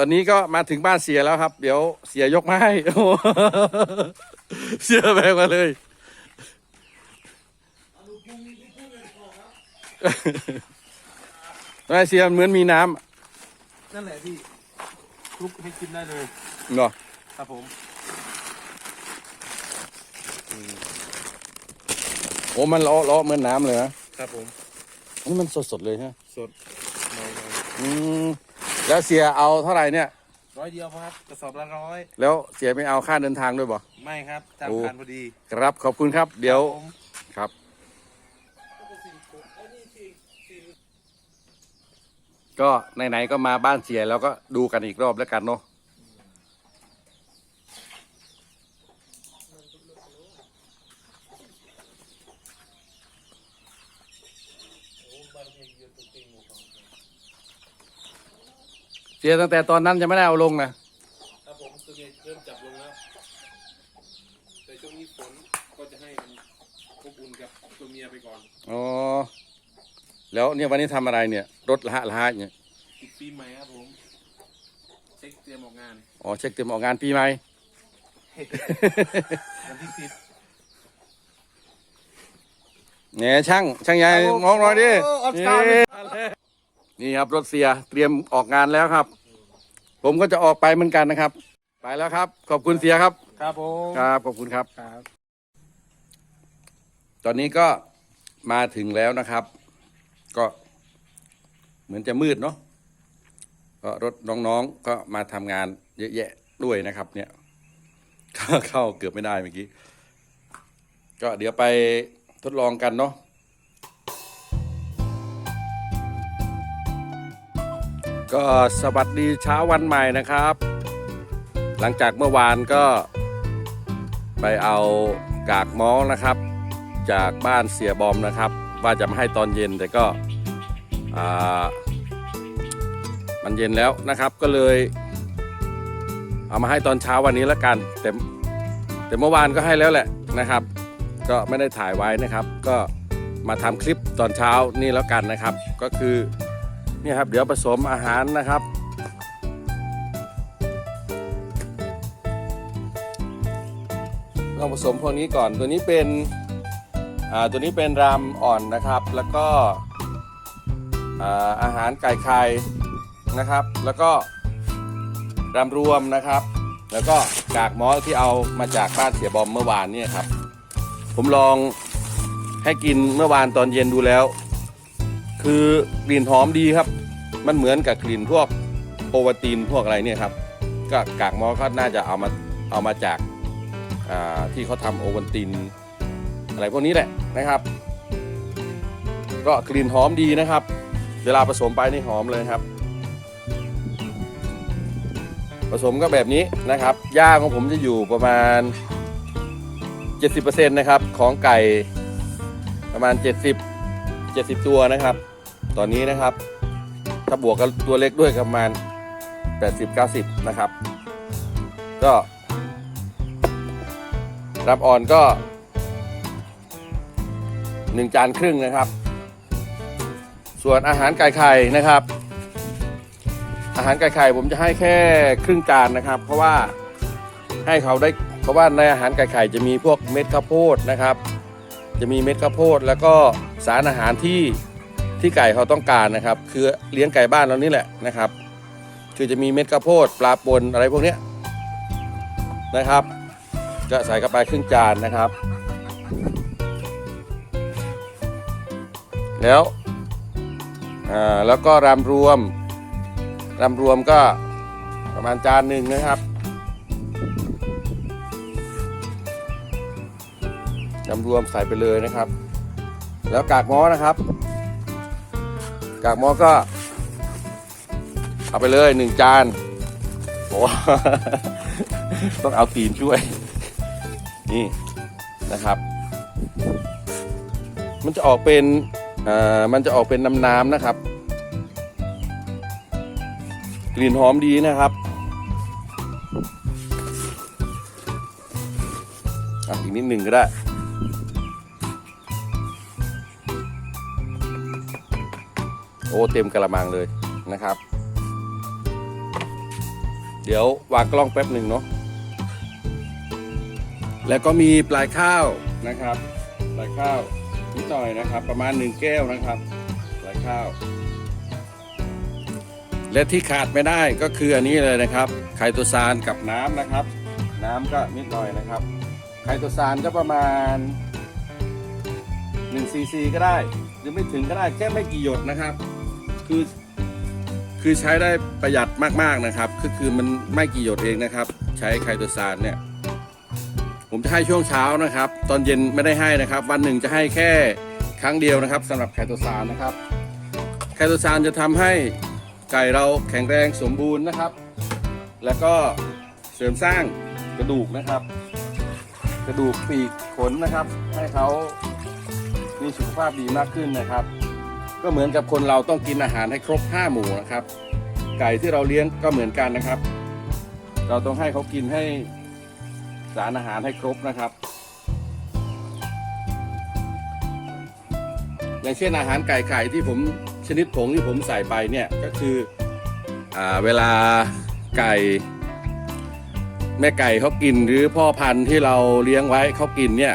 ตอนนี้ก็มาถึงบ้านเสียแล้วครับ เดี๋ยวเสียยกมาให้โอ้โหเสียแบกมาเลยไม่เสียเหมือนมีน้นั่นแหละพี่คลุกให้กินได้เลยำเนาะครับผม โอ้มันเลาะเลาะเหมือนน้ำเลยนะครับผม อันนี้มันสดสดๆเลยฮะสดหน่อยอืม แล้วเสียเอาเท่าไหร่เนี่ยๆร้อยเดียวพอครับกระสอบละร้อยแล้วเสียไม่เอาค่าเดินทางด้วยบ่ ไม่ครับตามโอ้ การพอดีครับขอบคุณครับ เดี๋ยวครับผมครับ ก็ไหนๆก็มาบ้านเสียแล้วก็ดูกันอีกรอบแล้วกันเนาะ สียตั้งแต่ตอนนั้นจะไม่ได้เอาลงนะ ครับผมตัวนี้เริ่มจับลงแล้ว แต่ช่วงนี้ฝนก็จะให้มันอบอุ่นกับตัวเมียไปก่อนอ๋อ แล้วเนี่ยวันนี้ทำอะไรเนี่ย รถละหะละหะเนี่ยอีกปีใหม่ครับผม เช็คเตรียมออกงาน อ๋อเช็คเต็มออกงานปีใหม่ วันที่สิบเนี่ยช่าง ช่างใหญ่มองหน่อยดิโออสการ์นี่นี่ครับรถเสียเตรียมออกงานแล้วครับ ผมก็จะออกไปเหมือนกันนะครับ ไปแล้วครับ ขอบคุณเสียครับ ครับผมครับขอบคุณครับ ครับ ตอนนี้ก็มาถึงแล้วนะครับ ก็เหมือนจะมืดเนาะก็รถน้องๆก็มาทำงานเยอะแยะด้วยนะครับ เนี่ยเข้าเกือบไม่ได้เมื่อกี้ ก็เดี๋ยวไปทดลองกันเนาะ ก็สวัสดีเช้าวันใหม่นะครับ หลังจากเมื่อวานก็ไปเอากากม้อนะครับ จากบ้านเสียบอมนะครับ ว่าจะมาให้ตอนเย็นแต่ก็มันเย็นแล้วนะครับก็เลย เอามาให้ตอนเช้าวันนี้แล้วกัน แต่แต่เมื่อวานก็ให้แล้วแหละนะครับ ก็ไม่ได้ถ่ายไว้นะครับ ก็มาทำคลิปตอนเช้านี่แล้วกันนะครับ ก็คือ นี่ยครับ เดี๋ยวผสมอาหารนะครับเราผสมพวกนี้ก่อนตัวนี้เป็นตัวนี้เป็นรามอ่อนนะครับ แล้วก็อาอาหารไก่ไข่นะครับ แล้วก็รามรวมนะครับ แล้วก็กากมอสที่เอามาจากบ้านเสียบอมเมื่อวานเนี่ยครับ ผมลองให้กินเมื่อวานตอนเย็นดูแล้ว คือกลิ่นหอมดีครับ มันเหมือนกับกลิ่นพวกโอวัลตินพวกอะไรเนี่ยครับ ก็กากมอก็น่าจะเอามาเอามาจากาที่เขาทำโอวัลตินอะไรพวกนี้แหละนะครับ ก็กลิ่นหอมดีนะครับ เวลาผสมไปนี่หอมเลยครับ ผสมก็แบบนี้นะครับย่างของผมจะอยู่ประมาณ 70%นะครับของไก่ประมาณ 70 70 ตัวนะครับ ตอนนี้นะครับ ถ้าบวกกับตัวเล็กด้วยประมาณ 80-90 นะครับ ก็รับอ่อนก็หนึ่งจานครึ่งนะครับ ส่วนอาหารไก่ไข่นะครับ อาหารไก่ไข่ผมจะให้แค่ครึ่งจานนะครับ เพราะว่าให้เขาได้เพราะว่าในอาหารไก่ไข่จะมีพวกเม็ดข้าวโพดนะครับ จะมีเม็ดข้าวโพด แล้วก็สารอาหารที่ที่ไก่เขาต้องการนะครับ คือเลี้ยงไก่บ้านเรานี่แหละนะครับ คือจะมีเม็ดข้าวโพด ปลาปนอะไรพวกนี้นะครับ ก็ใส่เข้าไปครึ่งจานนะครับ แล้วอ่าแล้วก็รำรวมรำรวมก็ประมาณจานหนึ่งนะครับ รำรวมใส่ไปเลยนะครับ แล้วกากม้อนะครับ กากม้อก็ เอาไปเลยหนึ่งจานโอ้ต้องเอาตีนช่วย นี่นะครับ มันจะออกเป็นอ่ามันจะออกเป็นน้ำน้ำนะครับ กลิ่นหอมดีนะครับอะอีกนิดหนึ่งก็ได้ โอ้เต็มกระมังเลยนะครับ เดี๋ยววางกล้องแป๊บหนึ่งเนาะแล้วก็มีปลายข้าวนะครับ ปลายข้าวนิดหน่อยนะครับ ประมาณหนึ่งแก้วนะครับ ปลายข้าว และที่ขาดไม่ได้ก็คืออันนี้เลยนะครับไคโตซานกับน้ำนะครับ น้ำก็นิดหน่อยนะครับไคโตซานก็ประมาณ1ซีซีก็ได้ หรือไม่ถึงก็ได้แค่ไม่กี่หยดนะครับ คือคือใช้ได้ประหยัดมากๆนะครับคือคือมันไม่กี่หยดเองนะครับ ใช้ไคโตซานเนี่ย ผมจะให้ช่วงเช้านะครับ ตอนเย็นไม่ได้ให้นะครับ วันหนึ่งจะให้แค่ครั้งเดียวนะครับสำหรับไคโตซานนะครับไคโตซานจะทำให้ไก่เราแข็งแรงสมบูรณ์นะครับ แล้วก็เสริมสร้างกระดูกนะครับ กระดูกปีกขนนะครับ ให้เขามีสุขภาพดีมากขึ้นนะครับ ก็เหมือนกับคนเราต้องกินอาหารให้ครบ 5 หมู่นะครับ ไก่ที่เราเลี้ยงก็เหมือนกันนะครับ เราต้องให้เขากินให้สารอาหารให้ครบนะครับ อย่างเช่นอาหารไก่ไข่ที่ผมชนิดผงที่ผมใส่ไปเนี่ยก็คืออเวลาไก่แม่ไก่เขากินหรือพ่อพันธุ์ที่เราเลี้ยงไว้เขากินเนี่ย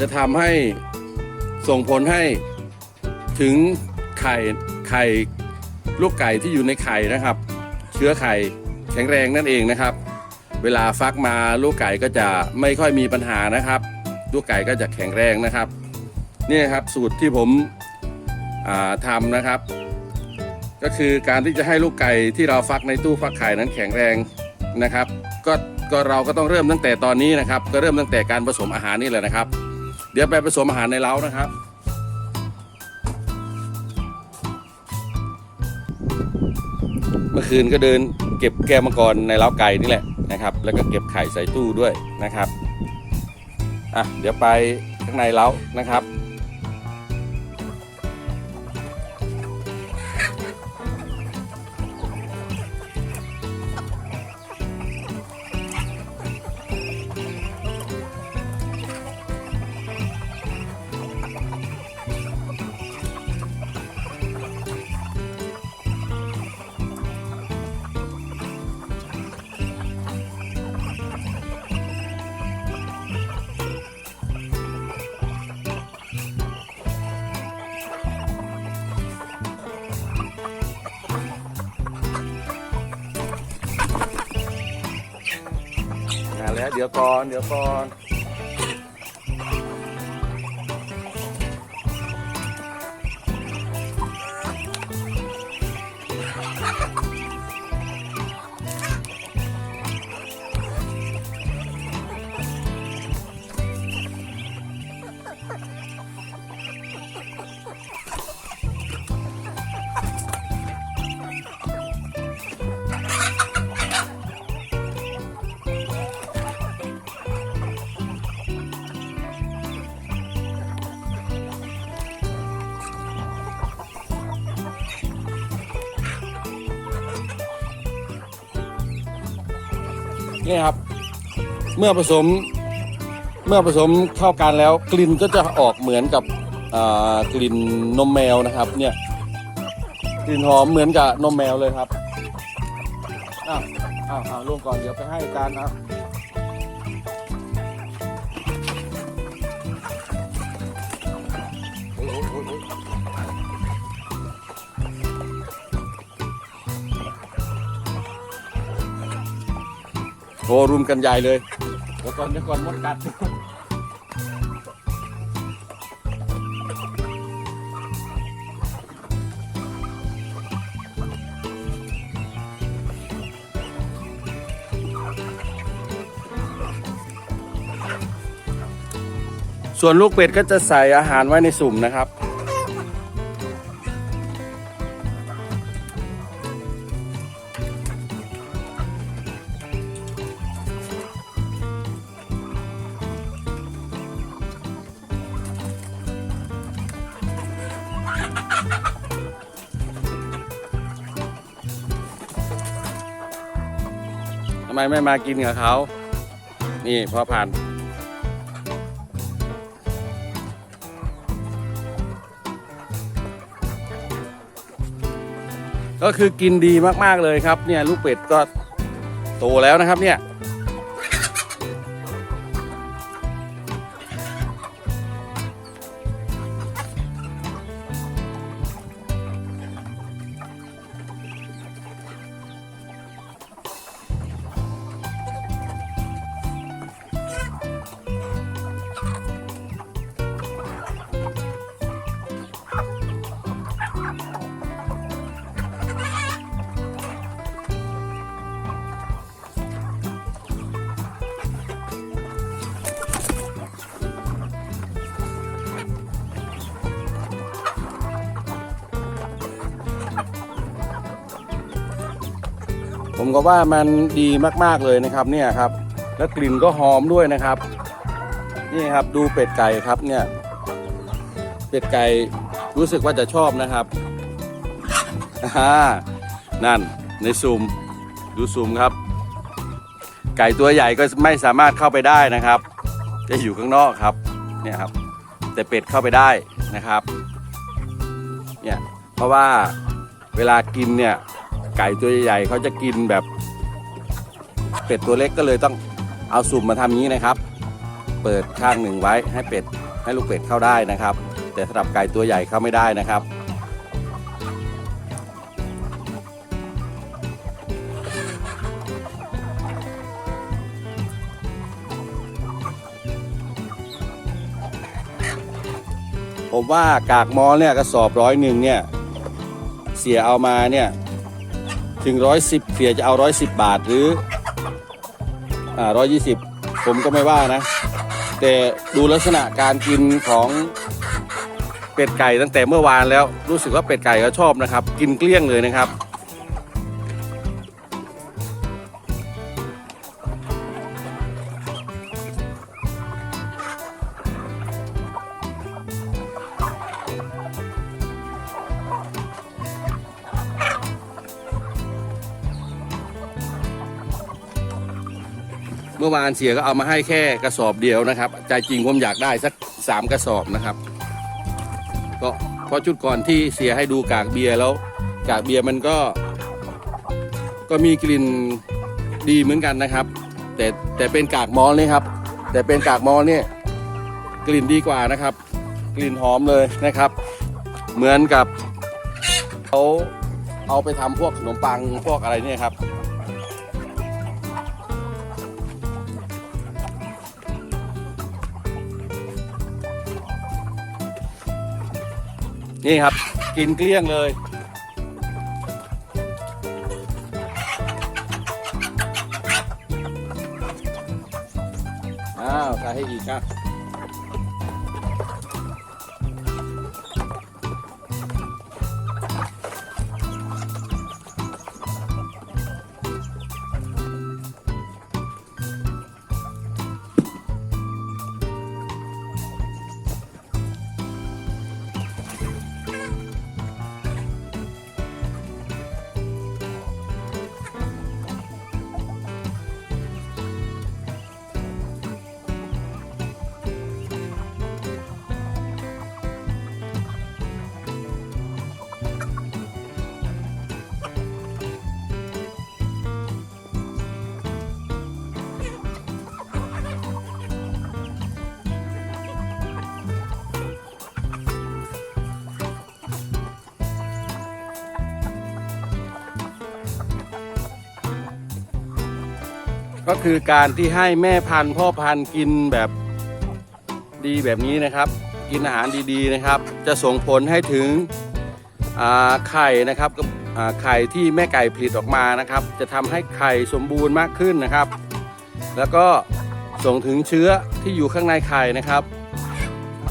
จะทำให้ส่งผลให้ ถึงไข่ไข่ลูกไก่ที่อยู่ในไข่นะครับ เชื้อไข่แข็งแรงนั่นเองนะครับ เวลาฟักมาลูกไก่ก็จะไม่ค่อยมีปัญหานะครับ ลูกไก่ก็จะแข็งแรงนะครับนี่ครับสูตรที่ผมทำนะครับ ก็คือการที่จะให้ลูกไก่ที่เราฟักในตู้ฟักไข่นั้นแข็งแรงนะครับ ก็ก็เราก็ต้องเริ่มตั้งแต่ตอนนี้นะครับ ก็เริ่มตั้งแต่การผสมอาหารนี่แหละนะครับ เดี๋ยวไปผสมอาหารในเล้านะครับ มื่อคืนก็เดินเก็บแก้วมังกรในเล้าไก่นี่แหละนะครับ แล้วก็เก็บไข่ใส่ตู้ด้วยนะครับอะเดี๋ยวไปข้างในเล้านะครับ เดี๋ยวก่อน เดี๋ยวก่อน นี่ครับ เมื่อผสมเมื่อผสมเข้ากันแล้วกลิ่นก็จะออกเหมือนกับกลิ่นนมแมวนะครับ เนี่ยกลิ่นหอมเหมือนกับนมแมวเลยครับอ้าวอ้าวอ้าวลงก่อนเดี๋ยวไปให้การนะครับ โอ้รุมกันใหญ่เลยเดี๋ยวก่อนเดี๋ยวก่อนมดกัดส่วนลูกเป็ดก็จะใส่อาหารไว้ในสุ่มนะครับำไมไม่มากินกับเขา นี่พอผ่าน ก็คือกินดีมากๆเลยครับ เนี่ยลูกเป็ดก็โตแล้วนะครับเนี่ย ผมก็ว่ามันดีมากๆเลยนะครับเนี่ยครับ แล้วกลิ่นก็หอมด้วยนะครับ นี่ครับดูเป็ดไก่ครับเนี่ย เป็ดไก่รู้สึกว่าจะชอบนะครับอ่านั่นในซูมดูซูมครับ ไก่ตัวใหญ่ก็ไม่สามารถเข้าไปได้นะครับ จะอยู่ข้างนอกครับเนี่ยครับ แต่เป็ดเข้าไปได้นะครับเนี่ยเพราะว่าเวลากินเนี่ย ไก่ตัวใหญ่ๆเขาจะกินแบบเป็ดตัวเล็กก็เลยต้องเอาสุ่มมาทำอย่างนี้นะครับ เปิดข้างหนึ่งไว้ให้เป็ดให้ลูกเป็ดเข้าได้นะครับ แต่สำหรับไก่ตัวใหญ่เข้าไม่ได้นะครับ ผมว่ากากมอเนี่ยกระสอบร้อยหนึ่งเนี่ยเสียเอามาเนี่ย ถึงร้อยสิบเสียจะเอาร้อยสิบบาทหรืออ่าร้อยยี่สิบผมก็ไม่ว่านะ แต่ดูลักษณะการกินของเป็ดไก่ตั้งแต่เมื่อวานแล้วรู้สึกว่าเป็ดไก่ก็ชอบนะครับ กินเกลี้ยงเลยนะครับ มื่อวานเสียก็เอามาให้แค่กระสอบเดียวนะครับ ใจจริงผมอยากได้สักสามกระสอบนะครับ ก็เพราะชุดก่อนที่เสียให้ดูกากเบียร์แล้ว กากเบียร์มันก็ ก็มีกลิ่นดีเหมือนกันนะครับ แต่แต่เป็นกากมอลนี่ครับ แต่เป็นกากมอลเนี่ยกลิ่นดีกว่านะครับ กลิ่นหอมเลยนะครับ เหมือนกับเขาเอาไปทำพวกขนมปังพวกอะไรเนี่ยครับ นี่ครับ กินเกลี้ยงเลย อ้าวใส่ให้อีกครับ ก็คือการที่ให้แม่พันธุ์พ่อพันธุ์กินแบบดีแบบนี้นะครับ กินอาหารดีๆนะครับ จะส่งผลให้ถึงไข่นะครับไข่ที่แม่ไก่ผลิตออกมานะครับ จะทำให้ไข่สมบูรณ์มากขึ้นนะครับ แล้วก็ส่งถึงเชื้อที่อยู่ข้างในไข่นะครับ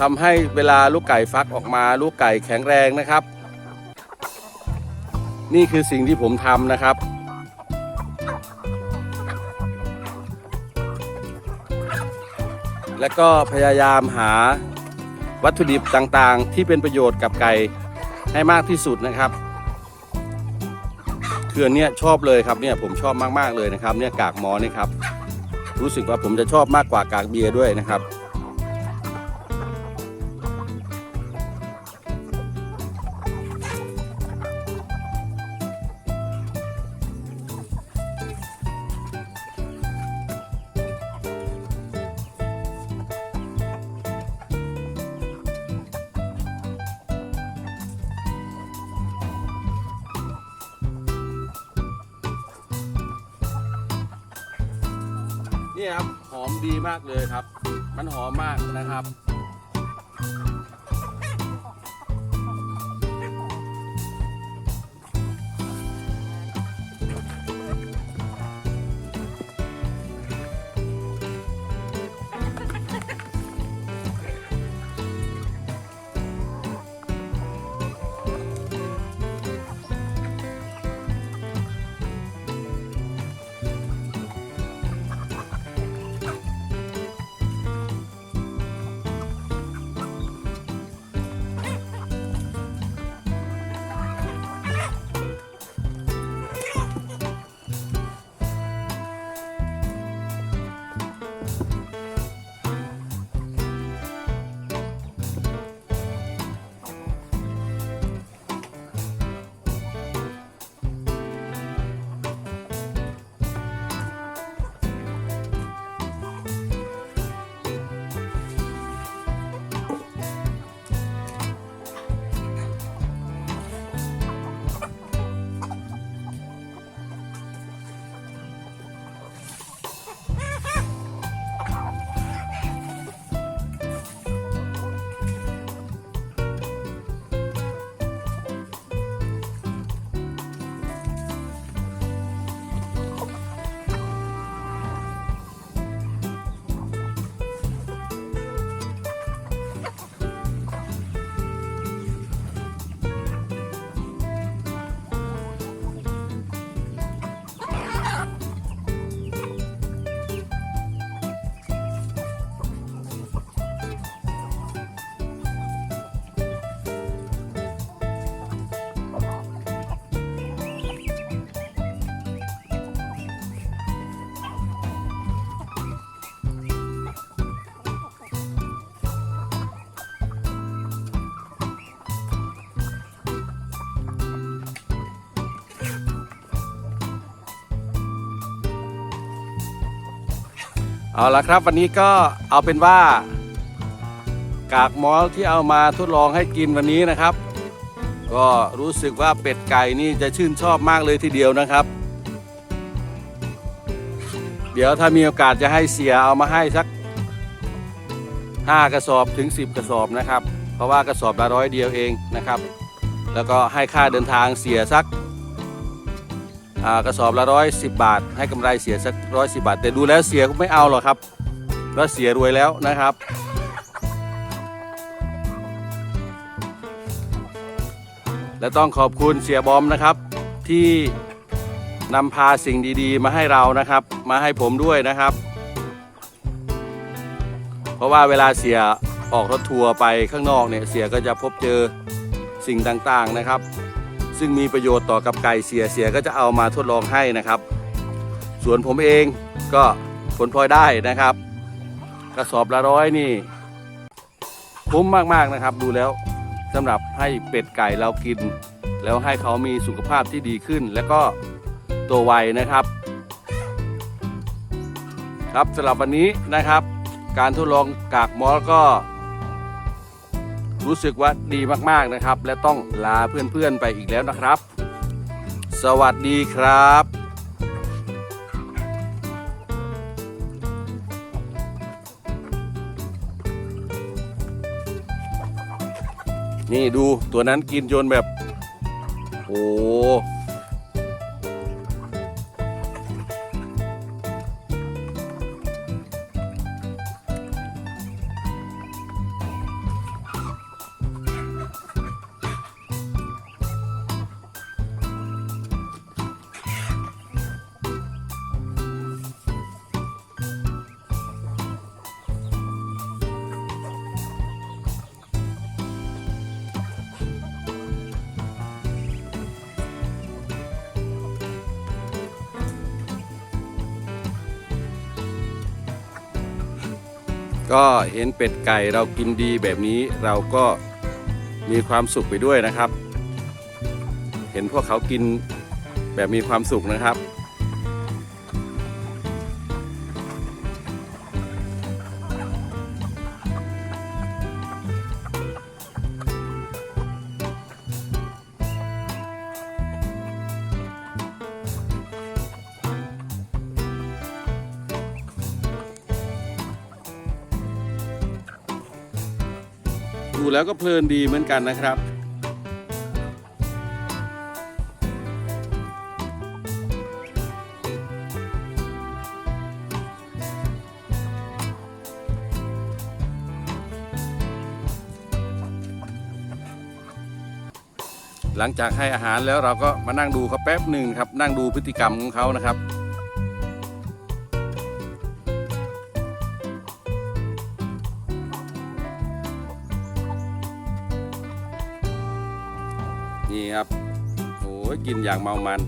ทำให้เวลาลูกไก่ฟักออกมา ลูกไก่แข็งแรงนะครับ นี่คือสิ่งที่ผมทำนะครับ และก็พยายามหาวัตถุดิบต่างๆ ที่เป็นประโยชน์กับไก่ให้มากที่สุดนะครับเขื่อนเนี่ยชอบเลยครับเนี่ยผมชอบมากๆเลยนะครับ เนี่ยกากหมอนี่ครับรู้สึกว่าผมจะชอบมากกว่ากากเบียร์ด้วยนะครับ นี่ครับหอมดีมากเลยครับ มันหอมมากนะครับ เอาละครับวันนี้ก็เอาเป็นว่า กากมอลที่เอามาทดลองให้กินวันนี้นะครับ ก็รู้สึกว่าเป็ดไก่นี่จะชื่นชอบมากเลยทีเดียวนะครับ เดี๋ยวถ้ามีโอกาสจะให้เสียเอามาให้สัก 5 กระสอบถึง 10 กระสอบนะครับ เพราะว่ากระสอบละร้อยเดียวเองนะครับ แล้วก็ให้ค่าเดินทางเสียสัก กระสอบละร้อยสิบบาท ให้กำไรเสียสักร้อยสิบาท แต่ดูแล้วเสียก็ไม่เอาหรอกครับเพราะเสียรวยแล้วนะครับ และต้องขอบคุณเสียบอมนะครับ ที่นำพาสิ่งดีๆ มาให้เรานะครับ มาให้ผมด้วยนะครับ เพราะว่าเวลาเสียออกรถทัวร์ไปข้างนอกเนี่ยเสียก็จะพบเจอสิ่งต่างๆนะครับ ซึ่งมีประโยชน์ต่อกับไก่เสียเสียก็จะเอามาทดลองให้นะครับ ส่วนผมเองก็ผลพลอยได้นะครับ กระสอบละร้อยนี่คุ้มมากๆนะครับ ดูแล้วสำหรับให้เป็ดไก่เรากิน แล้วให้เขามีสุขภาพที่ดีขึ้น แล้วก็ตัวไวนะครับ ครับสำหรับวันนี้นะครับ การทดลองกากมอสก็ รู้สึกว่าดีมากๆนะครับ และต้องลาเพื่อนๆไปอีกแล้วนะครับ สวัสดีครับนี่ดูตัวนั้นกินจนแบบ โอ้ ก็เห็นเป็ดไก่เรากินดีแบบนี้เราก็มีความสุขไปด้วยนะครับ เห็นพวกเขากินแบบมีความสุขนะครับ ดูแล้วก็เพลินดีเหมือนกันนะครับ หลังจากให้อาหารแล้วเราก็มานั่งดูเขาแป๊บหนึ่งครับ นั่งดูพฤติกรรมของเขานะครับ กินอย่างเมามัน